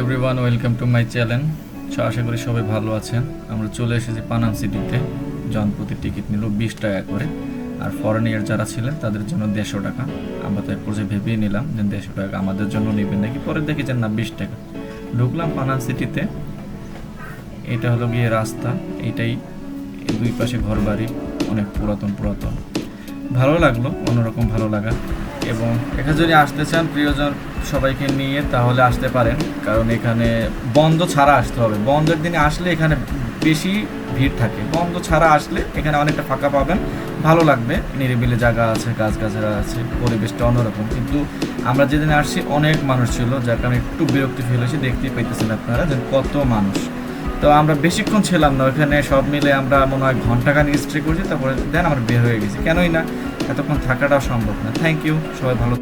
Everyone welcome to my channel আশা করি সবাই ভালো আছেন। আমরা চলে এসেছি পানাম সিটিতে জনপ্রতি টিকিট নিল বিশ টাকা করে। আর ফরেন ইয়ার যারা ছিলেন, তাদের জন্য দেড়শো টাকা। আমরা তো এরপর যে ভেবেই নিলাম যে দেড়শো টাকা আমাদের জন্য নেবেন নাকি? পরে দেখি যে না, বিশ টাকা। ঢুকলাম পানাম সিটিতে এটা হলো গিয়ে রাস্তা। এইটাই এই দুই পাশে ঘর বাড়ি অনেক পুরাতন পুরাতন। ভালো লাগল, অন্যরকম ভালো লাগা। এবং এখানে যদি আসতে চান প্রিয়জন সবাইকে নিয়ে তাহলে আসতে পারেন, কারণ এখানে বন্ধ ছাড়া আসতে হবে। বন্ধের দিনে আসলে এখানে বেশি ভিড় থাকে। বন্ধ ছাড়া আসলে এখানে অনেকটা ফাঁকা পাবেন, ভালো লাগবে। নিরিবিলি জায়গা আছে গাছ গাছরা আছে, পরিবেশটা অন্যরকম। কিন্তু আমরা যেদিন আসছি, অনেক মানুষ ছিল, যার কারণে একটু বিরক্তি ফিল হয়েছে, দেখতেই পাইতেছেন আপনারা যে কত মানুষ। তো আমরা বেশিক্ষণ ছিলাম না, ওখানে সব মিলে আমরা মনে হয় ঘন্টাখানি স্টে করছি, তারপরে দেন আমরা বের হয়ে গেছি। কেনই না? এতক্ষণ থাকাটাও সম্ভব না। থ্যাংক ইউ সবাই ভালো